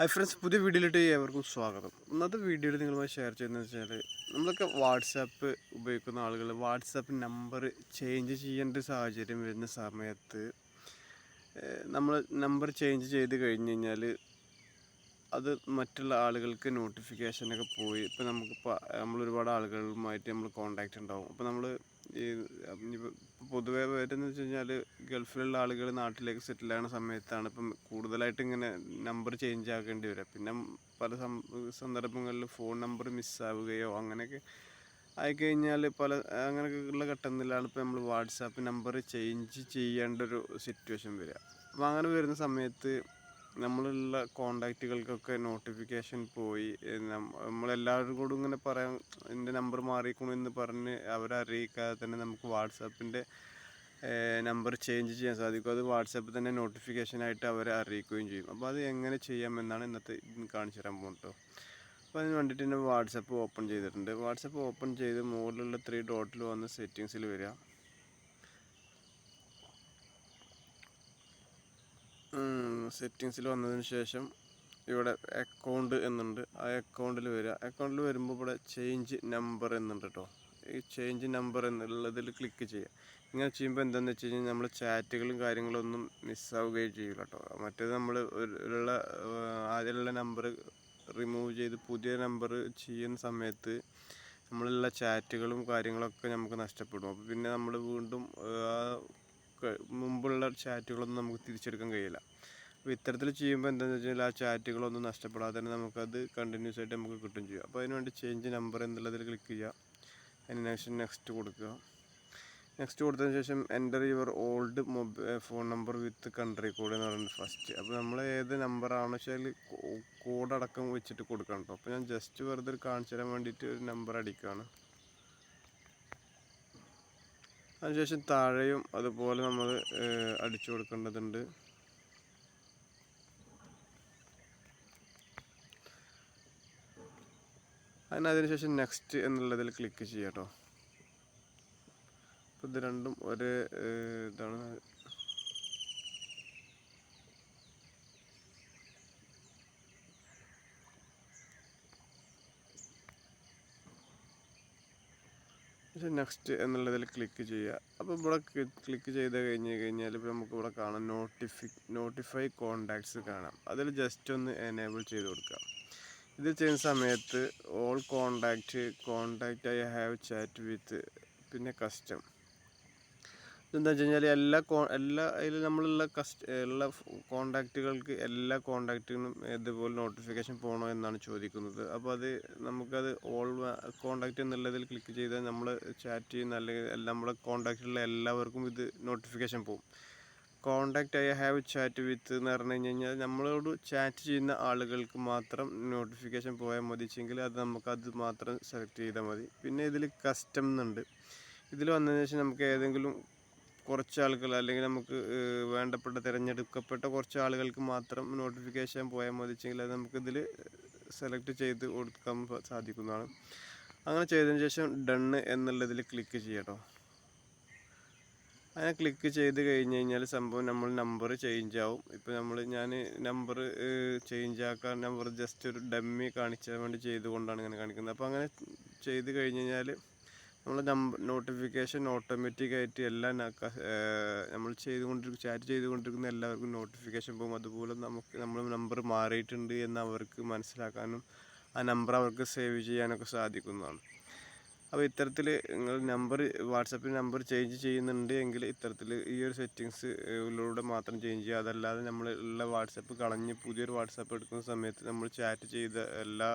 Hi friends പുതിയ വീഡിയോയിലിട്ട് ഏവർക്കും സ്വാഗതം. ഇന്നത്തെ വീഡിയോയിൽ നിങ്ങളുമായി ഷെയർ ചെയ്യുന്നത് വെച്ചാൽ നമ്മളൊക്കെ വാട്സാപ്പ് ഉപയോഗിക്കുന്ന ആളുകൾ വാട്സാപ്പ് നമ്പർ ചേഞ്ച് ചെയ്യേണ്ട സാഹചര്യം വരുന്ന സമയത്ത് നമ്മൾ നമ്പർ ചേഞ്ച് ചെയ്ത് കഴിഞ്ഞ് കഴിഞ്ഞാൽ അത് മറ്റുള്ള ആളുകൾക്ക് നോട്ടിഫിക്കേഷനൊക്കെ പോയി. ഇപ്പം നമുക്ക് നമ്മൾ ഒരുപാട് ആളുകളുമായിട്ട് നമ്മൾ കോണ്ടാക്റ്റ് ഉണ്ടാവും. അപ്പോൾ നമ്മൾ ഈ പൊതുവേ വരുന്നത് വെച്ച് കഴിഞ്ഞാൽ ഗൾഫിലുള്ള ആളുകൾ നാട്ടിലേക്ക് സെറ്റിൽ ആകുന്ന സമയത്താണ് ഇപ്പം കൂടുതലായിട്ട് ഇങ്ങനെ നമ്പർ ചേഞ്ച് ആക്കേണ്ടി വരിക പിന്നെ പല സന്ദർഭങ്ങളിൽ ഫോൺ നമ്പർ മിസ്സാവുകയോ അങ്ങനെയൊക്കെ ആയിക്കഴിഞ്ഞാൽ പല അങ്ങനെയൊക്കെയുള്ള ഘട്ടങ്ങളിലാണ് ഇപ്പോൾ നമ്മൾ വാട്സാപ്പ് നമ്പർ ചേഞ്ച് ചെയ്യേണ്ട ഒരു സിറ്റുവേഷൻ വരിക അപ്പോൾ അങ്ങനെ വരുന്ന സമയത്ത് നമ്മളുള്ള കോണ്ടാക്റ്റുകൾക്കൊക്കെ നോട്ടിഫിക്കേഷൻ പോയി. നമ്മളെല്ലാവരും കൂടെ ഇങ്ങനെ പറയാം എന്റെ നമ്പർ മാറിക്കണു എന്ന് പറഞ്ഞ് അവരെ അറിയിക്കാതെ തന്നെ നമുക്ക് വാട്സാപ്പിന്റെ നമ്പർ ചേഞ്ച് ചെയ്യാൻ സാധിക്കും. അത് വാട്സാപ്പിൽ തന്നെ നോട്ടിഫിക്കേഷനായിട്ട് അവരെ അറിയിക്കുകയും ചെയ്യും. അപ്പോൾ അത് എങ്ങനെ ചെയ്യാമെന്നാണ് ഇന്നത്തെ കാണിച്ചു തരാൻ പോകുന്നത് അപ്പോൾ അതിന് വേണ്ടിയിട്ട് തന്നെ വാട്സപ്പ് ഓപ്പൺ ചെയ്തിട്ടുണ്ട്. വാട്സപ്പ് ഓപ്പൺ ചെയ്ത് മുകളിലുള്ള ത്രീ ഡോട്ടിൽ വന്ന് സെറ്റിങ്സിൽ വരിക. സെറ്റിങ്സിൽ വന്നതിന് ശേഷം ഇവിടെ അക്കൗണ്ട് എന്നുണ്ട്. ആ അക്കൗണ്ടിൽ വരിക. അക്കൗണ്ടിൽ വരുമ്പോൾ ഇവിടെ ചേഞ്ച് നമ്പർ എന്നുണ്ട് കേട്ടോ ഈ ചേഞ്ച് നമ്പർ എന്നുള്ളതിൽ ക്ലിക്ക് ചെയ്യുക. ഇങ്ങനെ ചെയ്യുമ്പോൾ എന്താണെന്ന് വെച്ച് കഴിഞ്ഞാൽ നമ്മൾ ചാറ്റുകളും കാര്യങ്ങളും ഒന്നും മിസ്സാവുകയും ചെയ്യില്ല കേട്ടോ മറ്റേത് നമ്മൾ ഉള്ള ആദ്യമുള്ള നമ്പർ റിമൂവ് ചെയ്ത് പുതിയ നമ്പർ ചെയ്യുന്ന സമയത്ത് നമ്മളുള്ള ചാറ്റുകളും കാര്യങ്ങളൊക്കെ നമുക്ക് നഷ്ടപ്പെടും. അപ്പോൾ പിന്നെ നമ്മൾ വീണ്ടും മുമ്പുള്ള ചാറ്റുകളൊന്നും നമുക്ക് തിരിച്ചെടുക്കാൻ കഴിയില്ല. അപ്പോൾ ഇത്തരത്തിൽ ചെയ്യുമ്പോൾ എന്താണെന്ന് വെച്ച് കഴിഞ്ഞാൽ ആ ചാറ്റുകളൊന്നും നഷ്ടപ്പെടാതെ തന്നെ നമുക്കത് കണ്ടിന്യൂസ് ആയിട്ട് നമുക്ക് കിട്ടും ചെയ്യും. അപ്പോൾ അതിനുവേണ്ടി ചേഞ്ച് നമ്പർ എന്നുള്ളതിൽ ക്ലിക്ക് ചെയ്യുക. അതിന് ശേഷം നെക്സ്റ്റ് കൊടുക്കുക. നെക്സ്റ്റ് കൊടുത്തതിന് ശേഷം enter your old mobile phone number with country code എന്ന് പറയുന്നത് ഫസ്റ്റ് അപ്പോൾ നമ്മൾ ഏത് നമ്പറാണെന്ന് വെച്ചാൽ കോഡ് അടക്കം വെച്ചിട്ട് കൊടുക്കണം കേട്ടോ അപ്പോൾ ഞാൻ ജസ്റ്റ് വെറുതെ കാണിച്ചു തരാൻ വേണ്ടിയിട്ട് ഒരു നമ്പർ അടിക്കുകയാണ്. അതിനുശേഷം താഴെയും അതുപോലെ നമ്മൾ അടിച്ചു കൊടുക്കേണ്ടതുണ്ട്. അതിനതിനുശേഷം നെക്സ്റ്റ് എന്നുള്ളതിൽ ക്ലിക്ക് ചെയ്യാം കേട്ടോ അപ്പോൾ ഇത് രണ്ടും ഒരേ ഇതാണ്. നെക്സ്റ്റ് എന്നുള്ളതിൽ ക്ലിക്ക് ചെയ്യുക. അപ്പോൾ ഇവിടെ ക്ലിക്ക് ചെയ്ത് കഴിഞ്ഞ് കഴിഞ്ഞാൽ ഇപ്പോൾ നമുക്ക് ഇവിടെ കാണാം നോട്ടിഫി നോട്ടിഫൈ കോണ്ടാക്ട്സ് കാണാം. അതിൽ ജസ്റ്റ് ഒന്ന് എനേബിൾ ചെയ്ത് കൊടുക്കുക ഇത് ചെയ്യുന്ന സമയത്ത് all contact contact I have chat with പിന്നെ കസ്റ്റം ഇതെന്താ വെച്ച് കഴിഞ്ഞാൽ എല്ലാ കോ എല്ലാ അതിൽ നമ്മളുള്ള കസ്റ്റ ഉള്ള കോണ്ടാക്റ്റുകൾക്ക് എല്ലാ കോണ്ടാക്റ്റിനും ഇതുപോലെ നോട്ടിഫിക്കേഷൻ പോകണോ എന്നാണ് ചോദിക്കുന്നത്. അപ്പോൾ അത് നമുക്കത് ഓൾ കോണ്ടാക്റ്റ് എന്നുള്ളതിൽ ക്ലിക്ക് ചെയ്താൽ നമ്മൾ ചാറ്റ് ചെയ്യുന്ന അല്ലെങ്കിൽ നമ്മളെ കോണ്ടാക്റ്റിലുള്ള എല്ലാവർക്കും ഇത് നോട്ടിഫിക്കേഷൻ പോകും contact I have chat with എന്ന് പറഞ്ഞു കഴിഞ്ഞാൽ നമ്മളോട് ചാറ്റ് ചെയ്യുന്ന ആളുകൾക്ക് മാത്രം നോട്ടിഫിക്കേഷൻ പോയാൽ മതിച്ചെങ്കിൽ അത് നമുക്ക് അത് മാത്രം സെലക്ട് ചെയ്താൽ മതി. പിന്നെ ഇതിൽ കസ്റ്റം എന്നുണ്ട് ഇതിൽ വന്നതിന് ശേഷം നമുക്ക് ഏതെങ്കിലും കുറച്ച് ആളുകൾ അല്ലെങ്കിൽ നമുക്ക് വേണ്ടപ്പെട്ട തിരഞ്ഞെടുക്കപ്പെട്ട കുറച്ച് ആളുകൾക്ക് മാത്രം നോട്ടിഫിക്കേഷൻ പോയാൽ മതിച്ചെങ്കിൽ അത് നമുക്കിതിൽ സെലക്ട് ചെയ്ത് കൊടുക്കാൻ സാധിക്കുന്നതാണ്. അങ്ങനെ ചെയ്തതിന് ശേഷം ഡണ്ണ് എന്നുള്ളതിൽ ക്ലിക്ക് ചെയ്യട്ടോ അങ്ങനെ ക്ലിക്ക് ചെയ്ത് കഴിഞ്ഞ് കഴിഞ്ഞാൽ സംഭവം നമ്മൾ നമ്പർ ചേഞ്ച് ആവും. ഇപ്പോൾ നമ്മൾ ഞാൻ നമ്പർ ചേഞ്ച് ആക്കാൻ നമ്പർ ജസ്റ്റ് ഒരു ഡമ്മി കാണിച്ചാൻ വേണ്ടി ചെയ്തുകൊണ്ടാണ് ഇങ്ങനെ കാണിക്കുന്നത്. അപ്പോൾ അങ്ങനെ ചെയ്ത് കഴിഞ്ഞ് കഴിഞ്ഞാൽ നമ്മൾ നമ്പർ നോട്ടിഫിക്കേഷൻ ഓട്ടോമാറ്റിക് ആയിട്ട് എല്ലാം നമ്മൾ ചെയ്തുകൊണ്ടിരിക്കും ചാറ്റ് ചെയ്തുകൊണ്ടിരിക്കുന്ന എല്ലാവർക്കും നോട്ടിഫിക്കേഷൻ പോകും. അതുപോലെ നമുക്ക് നമ്മൾ നമ്പർ മാറിയിട്ടുണ്ട് എന്ന് അവർക്ക് മനസ്സിലാക്കാനും ആ നമ്പർ അവർക്ക് സേവ് ചെയ്യാനൊക്കെ സാധിക്കുന്നതാണ്. അപ്പോൾ ഇത്തരത്തിൽ നിങ്ങൾ നമ്പർ വാട്സപ്പിൽ നമ്പർ ചേഞ്ച് ചെയ്യുന്നുണ്ട് എങ്കിൽ ഇത്തരത്തിൽ ഈ ഒരു സെറ്റിങ്സ് സെറ്റിങ്സിലൂടെ മാത്രം ചേഞ്ച് ചെയ്യുക. അതല്ലാതെ നമ്മൾ ഉള്ള വാട്സപ്പ് കളഞ്ഞ് പുതിയൊരു വാട്സപ്പ് എടുക്കുന്ന സമയത്ത് നമ്മൾ ചാറ്റ് ചെയ്ത എല്ലാ